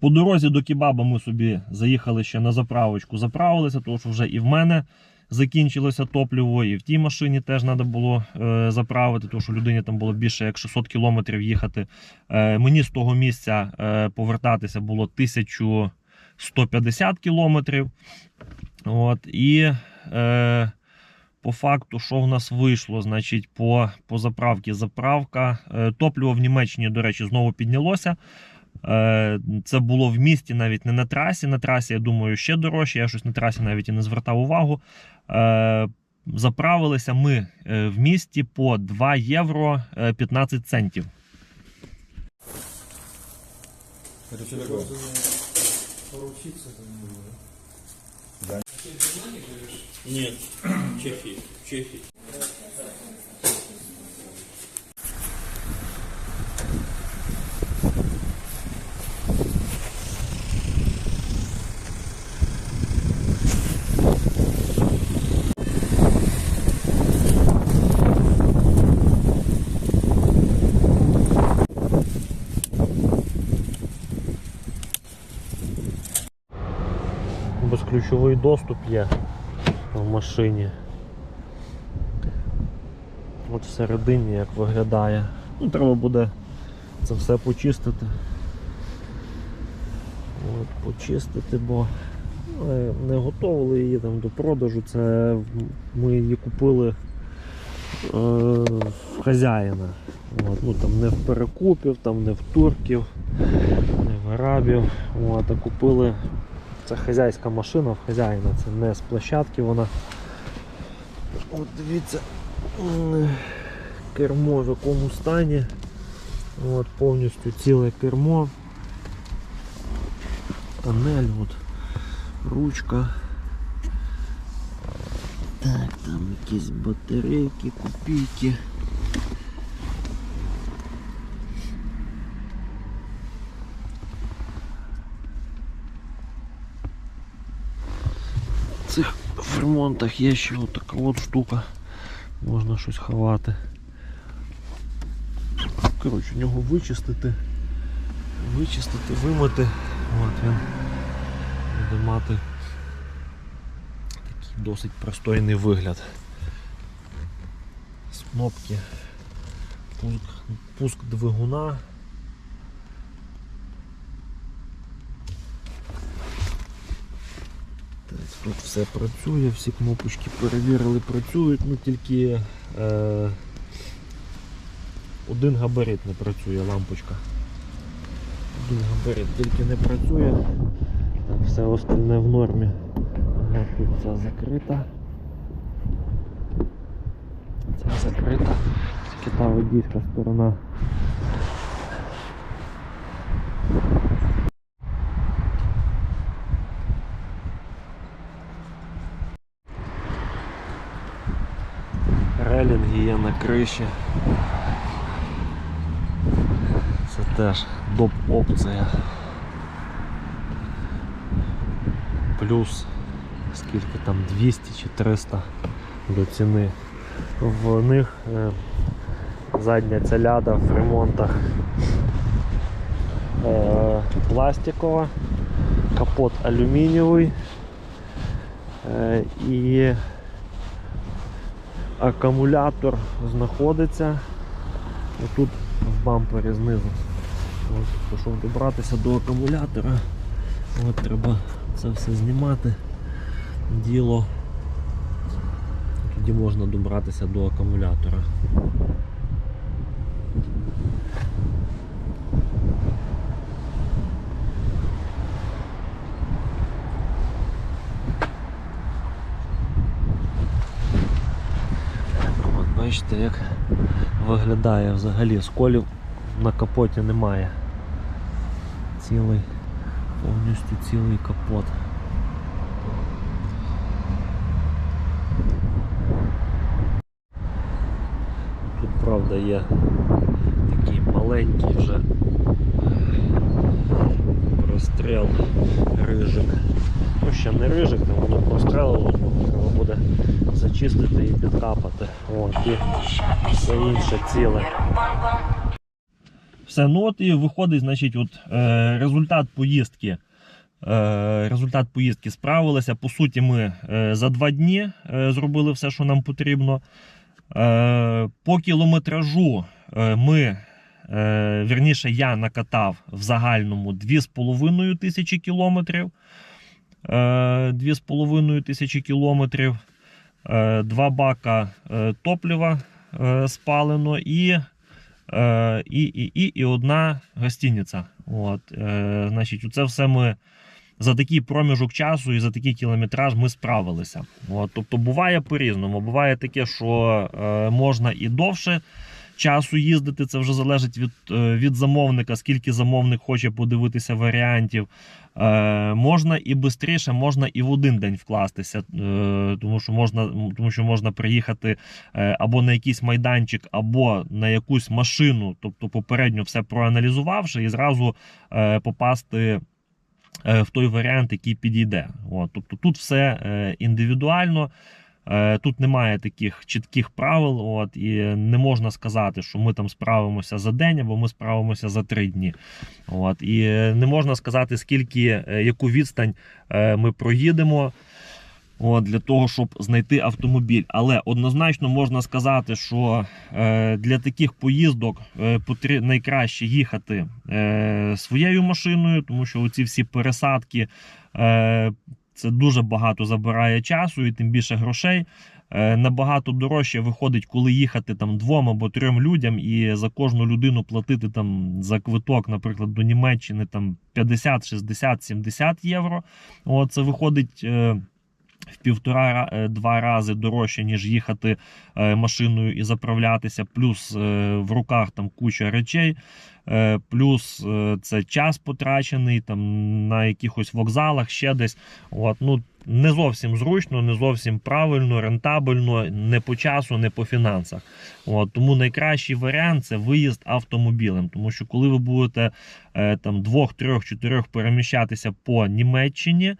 По дорозі до кебаба ми собі заїхали ще на заправочку, заправилися, тому що вже і в мене закінчилося топливо, і в тій машині теж треба було е, заправити, тому що людині там було більше як 600 кілометрів їхати. Е, мені з того місця е, повертатися було 1150 кілометрів. От, і е, по факту, що в нас вийшло, значить, по, по заправці заправка. Е, топливо в Німеччині, до речі, знову піднялося. Е, Це було в місті навіть не на трасі. На трасі, я думаю, ще дорожче. Я щось на трасі навіть і не звертав увагу. Е, Заправилися ми е, в місті по 2 євро е, 15 центів. Нет, Чехии, Чехии. Безключовий доступ є в машині. От всередині як виглядає. Ну, треба буде це все почистити. От, почистити, бо е, не готували її там до продажу. Це ми її купили е, в хазяїна. От, ну, там не в перекупів, там не в турків, не в арабів. От, а купили це хазяйська машина в хазяїна, це не з площадки вона. От дивіться, кермо в якому стані. От, повністю ціле кермо. Панель, от, ручка. Так, там якісь батарейки, копійки. Цих ремонтах є ще от така от штука. Можна щось ховати. Коротше, нього вичистити, вичистити, вимити. От він буде мати такий досить пристойний вигляд. З пуск, пуск двигуна. Так, тут все працює, всі кнопочки перевірили, працюють, ну тільки е, один габарит не працює, лампочка. Один габарит тільки не працює, все остальне в нормі. Ага, тут ця закрита. Ця закрита. Тільки та водійська сторона. Релінги є на криші. Це теж доп опція. Плюс скільки там 200 чи 300 до ціни. В них е, задня цяляда в ремонтах е, пластикова, капот алюмінієвий е, і акумулятор знаходиться отут в бампері знизу. От, Пішов добратися до акумулятора, от, треба це все знімати. Діло. Тоді можна добратися до акумулятора. Бачите, як виглядає взагалі. Сколів на капоті немає. Цілий, повністю цілий капот. Тут правда є такий маленький вже простріл рижик. Ну ще не рижик, там воно прострелило, треба буде зачистити і підкапати. От, і все інше ціле. Все. Ну от і виходить, значить, от, е, результат поїздки. Е, результат поїздки справилися. По суті, ми е, за два дні е, зробили все, що нам потрібно. По кілометражу ми, вірніше, я накатав в загальному 2,5 тисячі кілометрів. Е, 2,5 тисячі кілометрів. Е, два бака е, топлива е, спалено і, і, і, і, і одна гостиниця. От, значить, це все ми за такий проміжок часу і за такий кілометраж ми справилися. От, тобто буває по-різному. Буває таке, що можна і довше часу їздити. Це вже залежить від, е, від замовника, скільки замовник хоче подивитися варіантів. Е, можна і швидше, можна і в один день вкластися, е, тому, що можна, тому що можна приїхати е, або на якийсь майданчик, або на якусь машину, тобто попередньо все проаналізувавши, і зразу е, попасти е, в той варіант, який підійде. От, тобто тут все індивідуально. Е, Тут немає таких чітких правил, от, і не можна сказати, що ми там справимося за день або ми справимося за три дні. От, і не можна сказати, скільки, е, яку відстань е, ми проїдемо от, для того, щоб знайти автомобіль. Але однозначно можна сказати, що для таких поїздок найкраще їхати своєю машиною, тому що оці всі пересадки. Е, це дуже багато забирає часу і тим більше грошей. Е, Набагато дорожче виходить, коли їхати там двом або трьом людям, і за кожну людину платити там за квиток, наприклад, до Німеччини там 50, 60, 70 євро. О, це виходить. Е, півтора-два рази дорожче, ніж їхати е, машиною і заправлятися, плюс е, в руках там куча речей, е, плюс е, це час потрачений там на якихось вокзалах, ще десь. От, ну, не зовсім зручно, не зовсім правильно, рентабельно, не по часу, не по фінансах. От, тому найкращий варіант це виїзд автомобілем. Тому що коли ви будете е, там двох, трьох, чотирьох переміщатися по Німеччині.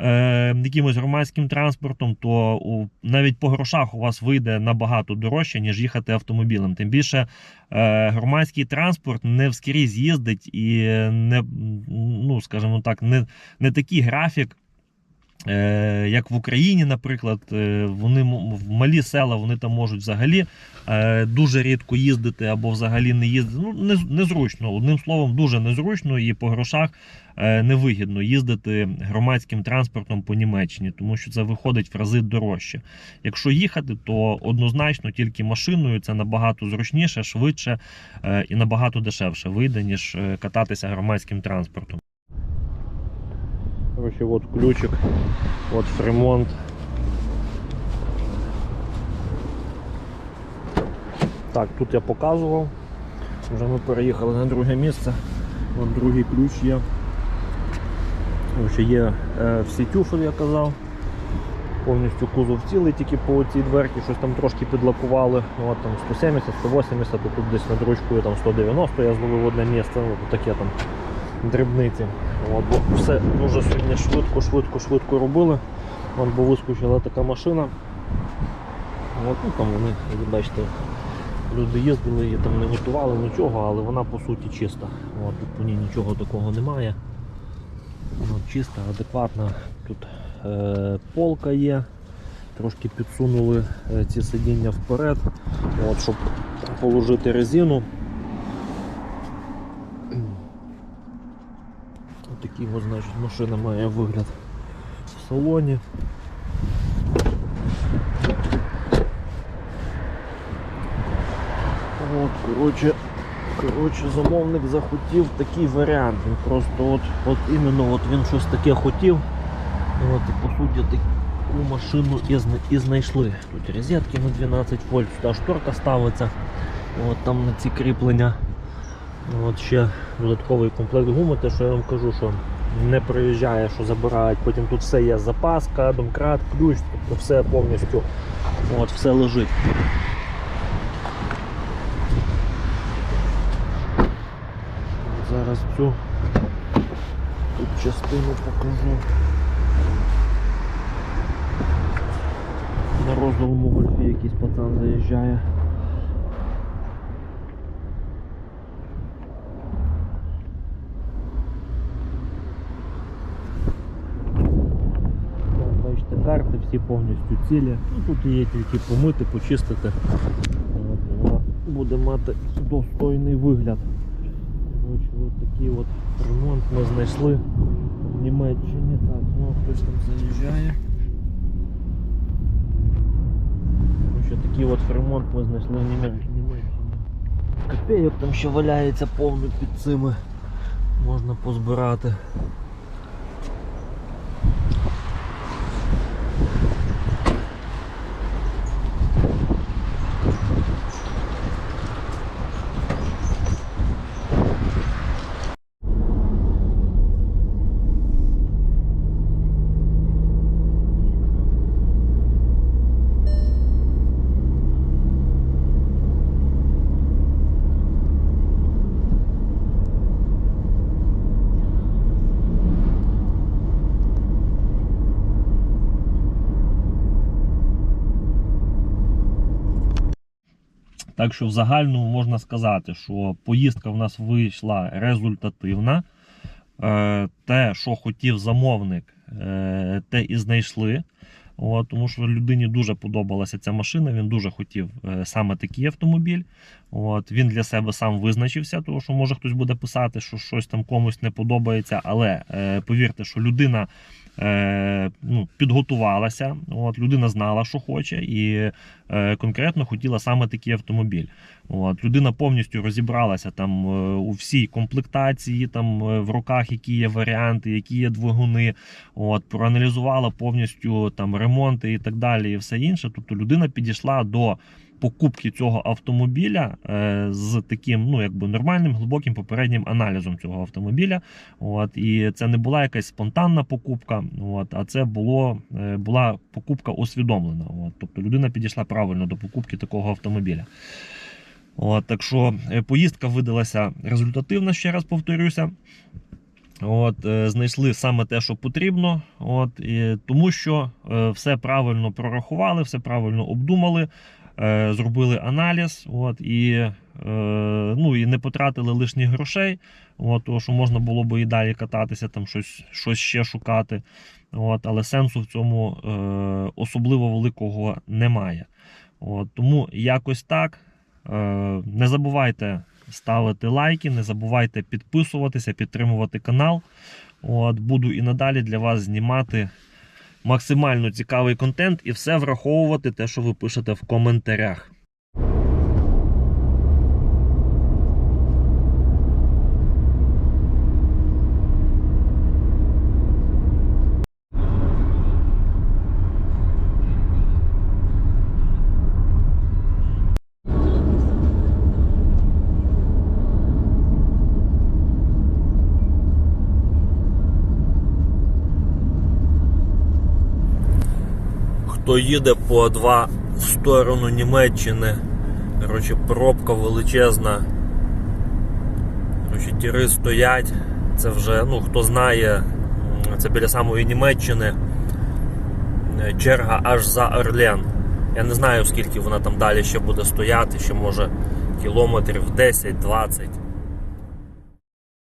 Е, якимось громадським транспортом, то у, навіть по грошах у вас вийде набагато дорожче, ніж їхати автомобілем. Тим більше е, громадський транспорт не вскрізь їздить і не, ну, скажімо так, не, не такий графік. Е, як в Україні, наприклад, е, вони в малі села вони там можуть взагалі е, дуже рідко їздити або взагалі не їздити. Ну, не, незручно. Одним словом, дуже незручно і по грошах невигідно їздити громадським транспортом по Німеччині, тому що це виходить в рази дорожче. Якщо їхати, то однозначно тільки машиною це набагато зручніше, швидше і набагато дешевше вийде, ніж кататися громадським транспортом. Короче, вот ключик, вот фремонт. Так, тут я показував. Вже ми переїхали на друге місце. От другий ключ є. Ще є е, всі тюфель, я казав. Повністю кузов цілий, тільки по цій дверці щось там трошки підлакували. От там 170, 180, то тут десь над ручкою там 190 я зловив одне місце, ну, таке там дрібниці. От, бо все дуже сьогодні швидко, швидко, швидко робили. Вон, бо вискочила така машина. От, ну, там вони, як бачите, люди їздили, її там не готували нічого, але вона по суті чиста. От, тут по ній нічого такого немає. От, чиста, адекватна. Тут е, полка є. Трошки підсунули е, ці сидіння вперед, от, щоб положити резину. Такий ось, значить, машина має вигляд в салоні. От, коротше, коротше, замовник захотів такий варіант. Він просто от, от іменно от він щось таке хотів. От, і по суті таку машину і, і знайшли. Тут розетки на 12 вольт, сюди шторка ставиться. От там на ці кріплення. От ще додатковий комплект гуми, те, що я вам кажу, що не приїжджає, що забирають. Потім тут все є запаска, домкрат, ключ, тобто все повністю от, все лежить. Зараз цю тут частину покажу. На розовому гольфі якийсь пацан заїжджає. Всі повністю цілі. Ну, тут є тільки помити, почистити. Буде мати достойний вигляд. Коротше, от такий от ремонт ми знайшли в Німеччині. Так, ну хтось там заїжджає. Коротше, такий от ремонт ми знайшли в Німеччині. Копійок там ще валяється повно під цими. Можна позбирати. Так що в загальному можна сказати, що поїздка в нас вийшла результативна. Е, Те, що хотів замовник, е, те і знайшли. От, тому що людині дуже подобалася ця машина, він дуже хотів е, саме такий автомобіль. От, він для себе сам визначився, тому що може хтось буде писати, що щось там комусь не подобається. Але повірте, що людина е, ну, підготувалася, от, людина знала, що хоче, і е, конкретно хотіла саме такий автомобіль. От, людина повністю розібралася там е, у всій комплектації, там е, в руках, які є варіанти, які є двигуни. От, проаналізувала повністю там ремонти і так далі, і все інше. Тобто людина підійшла до покупки цього автомобіля е, з таким ну якби нормальним глибоким попереднім аналізом цього автомобіля. От, і це не була якась спонтанна покупка, от, а це було, е, була покупка усвідомлена. От, тобто людина підійшла правильно до покупки такого автомобіля. От, так що е, поїздка видалася результативна, ще раз повторюся. От, знайшли саме те, що потрібно, от, і, тому що все правильно прорахували, все правильно обдумали, зробили аналіз, от, і, е, ну, і не потратили лишніх грошей, от, тому що можна було би і далі кататися, там щось, щось ще шукати. От, але сенсу в цьому е, особливо великого немає. От, тому якось так. Е, Не забувайте ставити лайки, не забувайте підписуватися, підтримувати канал. От, Буду і надалі для вас знімати максимально цікавий контент і все враховувати те, що ви пишете в коментарях. Хто їде по А2 в сторону Німеччини, коротше, пробка величезна. Коротше, тіри стоять. Це вже, ну хто знає, це біля самої Німеччини. Е, Черга аж за Орлен. Я не знаю, скільки вона там далі ще буде стояти, ще може кілометрів 10-20.